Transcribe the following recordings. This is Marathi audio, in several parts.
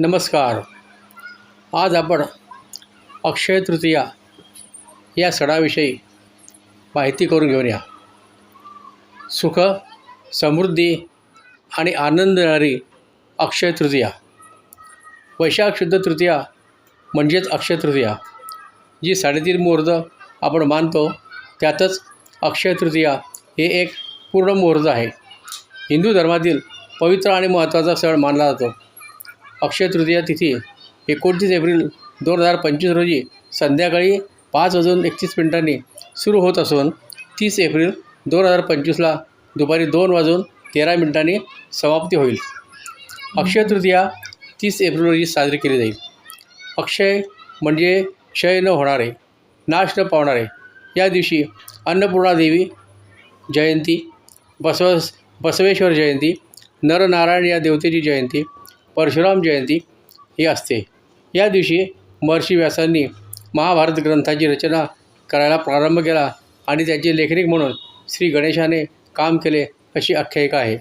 नमस्कार. आज आपण अक्षय तृतीया या सणाविषयी माहिती करून घेऊया. सुख समृद्धी आणि आनंद देणारी अक्षय तृतीया. वैशाख शुद्ध तृतीया म्हणजेच अक्षय तृतीया. जी साडेतीन मुहूर्त आपण मानतो त्यातच अक्षय तृतीया हे एक पूर्ण मुहूर्त आहे. हिंदू धर्मातील पवित्र आणि महत्त्वाचा सण मानला जातो. अक्षय तृतीया तिथी एकोणतीस एप्रिल दोन हजार पंचवीस रोजी संध्याकाळी पाच वाजून एकतीस मिनिटांनी सुरू होत असून तीस एप्रिल दोन हजार पंचवीसला दुपारी दोन वाजून तेरा मिनिटांनी समाप्ती होईल. अक्षय तृतीया तीस एप्रिल रोजी साजरी केली जाईल. अक्षय म्हणजे क्षय न होणारे नाश न पावणारे. या दिवशी अन्नपूर्णा देवी जयंती बसव बसवेश्वर जयंती नरनारायण या देवतेची जयंती परशुराम जयंती ही असते. या दिवशी महर्षी व्यासांनी महाभारत ग्रंथाची रचना करायला प्रारंभ केला आणि त्याचे लेखनिक म्हणून श्री गणेशाने काम केले अशी आख्यायिका आहे.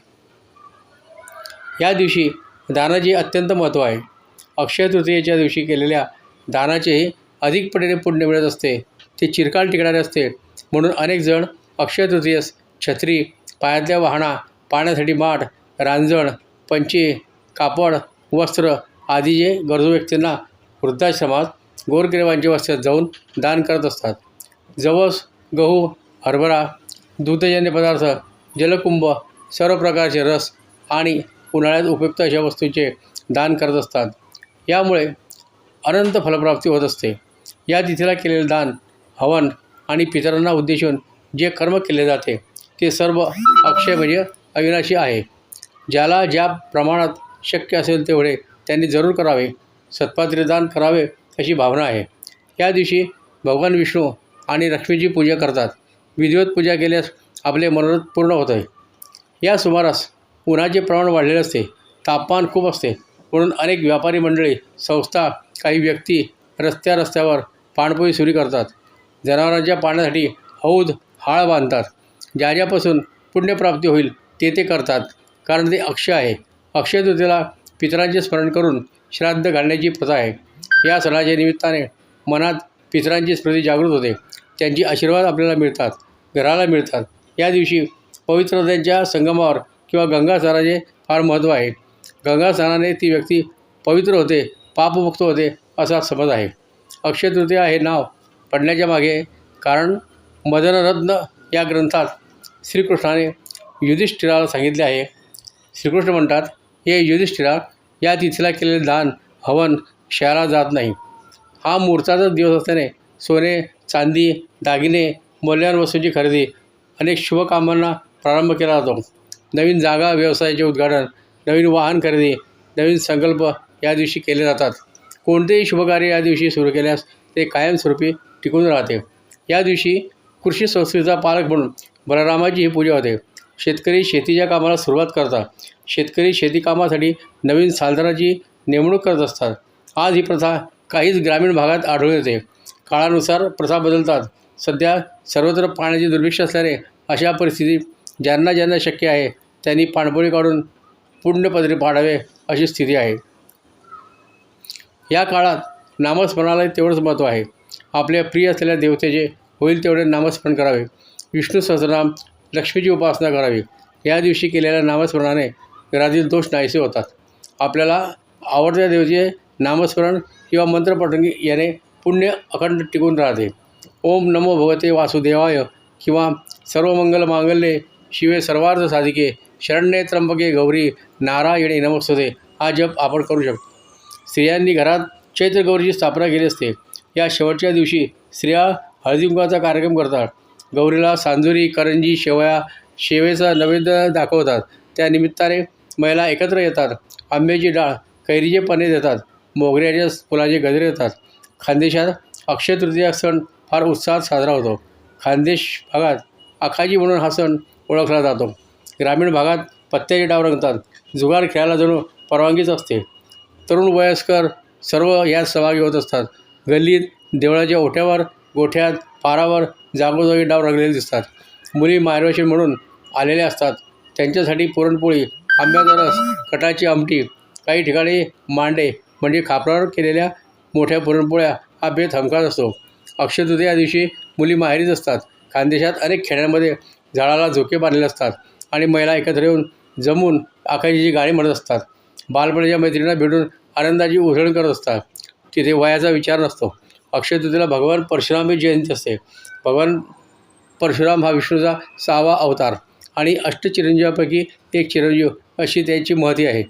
या दिवशी दानाचे अत्यंत महत्त्व आहे. अक्षय तृतीयेच्या दिवशी केलेल्या दानाचेही अधिक पटीने पुण्य मिळत असते. ते चिरकाल टिकणारे असते. म्हणून अनेक जण अक्षय तृतीयस छत्री पायातल्या वाहना पाण्यासाठी माठ रांजण पंचे कापड वस्त्र आदी जे गरजू व्यक्तींना वृद्धाश्रमात गोरगरिबांचे वस्त्र जाऊन दान करत असतात. जवस गहू हरभरा दुग्धजन्य पदार्थ जलकुंभ सर्व प्रकारचे रस आणि उन्हाळ्यात उपयुक्त अशा वस्तूंचे दान करत असतात. यामुळे अनंत फलप्राप्ती होत असते. या तिथीला केलेले दान हवन आणि पितरांना उद्देशून जे कर्म केले जाते ते सर्व अक्षय म्हणजे अविनाशी आहे. ज्याला ज्या प्रमाणात शक्य असेल तेवढे त्यांनी जरूर करावे. सत्पात्रदान करावे अशी भावना आहे. या दिवशी भगवान विष्णू आणि लक्ष्मीची पूजा करतात. विधिवत पूजा केल्यास आपले मनोरथ पूर्ण होत आहे या सुमारास उन्हाचे प्रमाण वाढलेले असते. तापमान खूप असते. म्हणून अनेक व्यापारी मंडळी संस्था काही व्यक्ती रस्त्या रस्त्यावर पाणपोई सुरू करतात. जनावरांच्या पाण्यासाठी हौद हाळ बांधतात. ज्या ज्यापासून पुण्यप्राप्ती होईल ते ते करतात. कारण ते अक्षय आहे. अक्षय तृतीला पितरांचे स्मरण करून श्राद्ध घालण्याची प्रथा आहे. या सणाच्या निमित्ताने मनात पितरांची स्मृती जागृत होते. त्यांची आशीर्वाद आपल्याला मिळतात घराला मिळतात. या दिवशी पवित्र नद्यांच्या संगमावर किंवा गंगा स्नानाचे फार महत्त्व आहे. गंगा स्नानाने ती व्यक्ती पवित्र होते पापमुक्त होते असा समज आहे. अक्षय तृतीया हे नाव पडण्याच्या मागे कारण मदनरत्न या ग्रंथात श्रीकृष्णाने युधिष्ठिराला सांगितले आहे. श्रीकृष्ण म्हणतात हे युधिष्ठिरा या तिथीला केलेले दान हवन क्षयाला जात नाही. हा मुहूर्ताचाच दिवस असल्याने सोने चांदी दागिने मौल्यवान वस्तूंची खरेदी अनेक शुभकामांना प्रारंभ केला जातो. नवीन जागा व्यवसायाचे उद्घाटन नवीन वाहन खरेदी नवीन संकल्प या दिवशी केले जातात. कोणतेही शुभकार्य या दिवशी सुरू केल्यास ते कायमस्वरूपी टिकून राहते. या दिवशी कृषी संस्कृतीचा पालक म्हणून बलरामाची ही पूजा होते. शेतकरी शेतीच्या कामाला सुरुवात करतात. शेतकरी शेती कामासाठी नवीन साधनाची नेमणूक करत असतात. आज ही प्रथा काहीच ग्रामीण भागात आढळून येते. काळानुसार प्रथा बदलतात. सध्या सर्वत्र पाण्याची दुर्भिक्ष असल्याने अशा परिस्थितीत ज्यांना ज्यांना शक्य आहे त्यांनी पाणपोळी काढून पुण्यपदरी पाडावे अशी स्थिती आहे. या काळात नामस्मरणाला तेवढंच महत्त्व आहे. आपल्या प्रिय असलेल्या देवतेचे होईल तेवढे नामस्मरण करावे. विष्णू सहस्रनाम लक्ष्मीची उपासना करावी. या दिवशी केलेल्या नामस्मरणाने घरातील दोष नाहीसे होतात. आपल्याला आवडत्या देवतेचे नामस्मरण किंवा मंत्रपठण याने पुण्य अखंड टिकून राहते. ओम नमो भगवते वासुदेवाय किंवा सर्वमंगल मांगल्ये शिवे सर्वार्थ साधिके शरण्ये त्र्यंबके गौरी नारायणी नमस्तुते. हा जप आपण करू शकतो. स्त्रियांनी घरात चैत्रगौरीची स्थापना केली असते. या शेवटच्या दिवशी स्त्रिया हळदीकुंकाचा कार्यक्रम करतात. गौरीला सांजुरी करंजी शेवया शेवेचा नैवेद्य दाखवतात. त्या निमित्ताने महिला एकत्र येतात. आंब्याची डाळ कैरीचे पने देतात. मोगऱ्याच्या फुलाचे गजरे देतात. खानदेशात अक्षय तृतीया सण फार उत्साहात साजरा होतो. खानदेश भागात आखाजी म्हणून हा सण ओळखला जातो. ग्रामीण भागात पत्त्याचे डाव रंगतात. जुगार खेळायला जणू परवानगीच असते. तरुण वयस्कर सर्व यात सहभागी होत असतात. गल्लीत देवळाच्या ओठ्यावर गोठ्यात पारावर जागोजागी डाव रंगलेले दिसतात. मुली मायरोशी म्हणून आलेल्या असतात. त्यांच्यासाठी पुरणपोळी आंब्याचा रस कटाची आमटी काही ठिकाणी मांडे म्हणजे खापरावर केलेल्या मोठ्या पुरणपोळ्या हा बेत हमखास असतो. अक्षय दिवशी मुली माहेरीच असतात. खानदेशात अनेक खेड्यांमध्ये झाडाला झोके बांधलेले असतात आणि महिला एकत्र येऊन जमून आकाशीची गाणी म्हणत असतात. बालपणीच्या मैत्रिणींना भेटून आनंदाची उधळण करत असतात. तिथे वयाचा विचार नसतो. अक्षय तृतीयेला भगवान परशुराम जयंती असते. भगवान परशुराम हा विष्णूचा सहावा अवतार आणि अष्टचिरंजीवापैकी एक चिरंजीव अशी त्यांची महती आहे.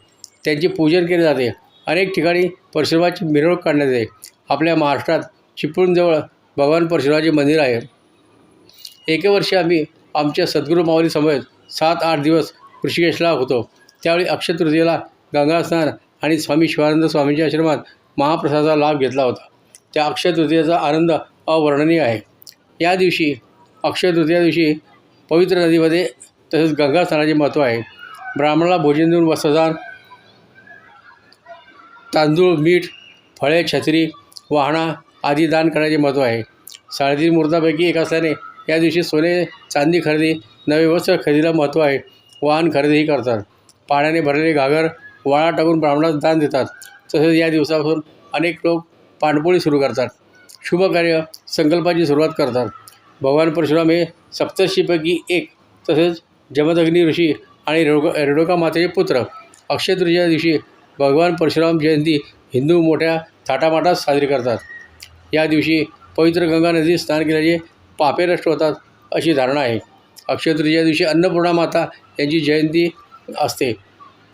त्यांचे पूजन केले जाते. अनेक ठिकाणी परशुरामाची मिरवणूक काढण्यात येते. आपल्या महाराष्ट्रात चिपळूणजवळ भगवान परशुरामाचे मंदिर आहे. एके वर्षी आम्ही आमच्या सद्गुरू माऊली समवेत सात आठ दिवस ऋषिकेशला होतो. त्यावेळी अक्षय तृतीयेला गंगा स्नान आणि स्वामी शिवानंद स्वामींच्या आश्रमात महाप्रसादाचा लाभ घेतला होता. त्या अक्षय तृतीयेचा आनंद अवर्णनीय आहे. या दिवशी अक्षय तृतीया दिवशी पवित्र नदीमध्ये तसेच गंगा स्नानाचे महत्त्व आहे. ब्राह्मणाला भोजन देऊन वस्त्रदान तांदूळ मीठ फळे छत्री वाहणा आदी दान करण्याचे महत्त्व आहे. साडेतीन मुहूर्तापैकी एक असल्याने या दिवशी सोने चांदी खरेदी नवे वस्त्र खरेदीला महत्त्व आहे. वाहन खरेदीही करतात. पाण्याने भरलेले घागर वाळा टाकून ब्राह्मणास दान देतात. तसेच या दिवसापासून अनेक लोक पाणपोळी सुरू करतात. शुभ कार्य संकल्पाची सुरुवात करतात. भगवान परशुराम हे सप्तर्षीपैकी एक तसेच जमदग्नी ऋषी आणि रेणुका रेणुका मातेचे पुत्र. अक्षयतृतीया दिवशी भगवान परशुराम जयंती हिंदू मोठ्या थाटामाटात साजरी करतात. या दिवशी पवित्र गंगा नदीत स्नान केल्याचे पापे नष्ट होतात अशी धारणा आहे. अक्षयतृतीया दिवशी अन्नपूर्णा माता यांची जयंती असते.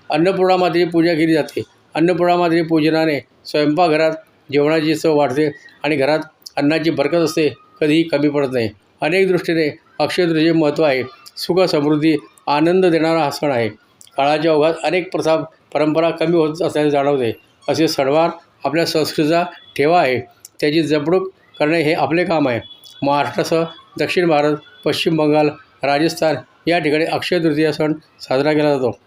अन्नपूर्णा मातेची पूजा केली जाते. अन्नपूर्णा मातेच्या पूजनाने स्वयंपाकघरात जेवणाची चव वाढते आणि घरात अन्नाची बरकत असते कधीही कमी पडत नाही. अनेक दृष्टीने अक्षयतृतीचे महत्त्व आहे. सुख समृद्धी आनंद देणारा हा सण आहे. काळाच्या ओघात अनेक प्रथा परंपरा कमी होत असल्याचे जाणवते. असे सणवार आपल्या संस्कृतीचा ठेवा आहे. त्याची जपणूक करणे हे आपले काम आहे. महाराष्ट्रासह दक्षिण भारत पश्चिम बंगाल राजस्थान या ठिकाणी अक्षय तृतीया सण साजरा केला जातो.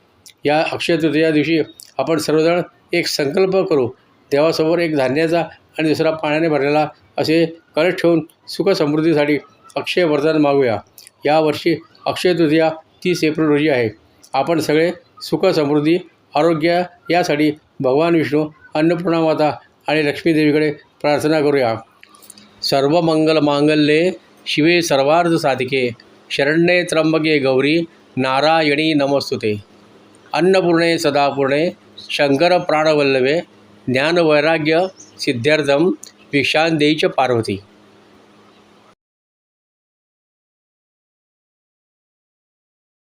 या अक्षय तृतीया दिवशी आपण सर्वजण एक संकल्प करू. देवासमोर एक धान्याचा आणि दुसरा पाण्याने भरलेला असे कळत ठेवून सुखसमृद्धीसाठी अक्षय वरदान मागूया. यावर्षी अक्षय तृतीया तीस एप्रिल रोजी आहे. आपण सगळे सुख समृद्धी आरोग्य यासाठी भगवान विष्णू अन्नपूर्णा माता आणि लक्ष्मीदेवीकडे प्रार्थना करूया. सर्व मंगल मांगल्ये शिवे सर्वार्ध साधिके. शरण्ये त्र्यंबके गौरी नारायणी नमस्तुते. अन्नपूर्णे सदापूर्णे शंकर प्राणवल्लभे ज्ञानवैराग्य सिद्धार्थम च पार्वती।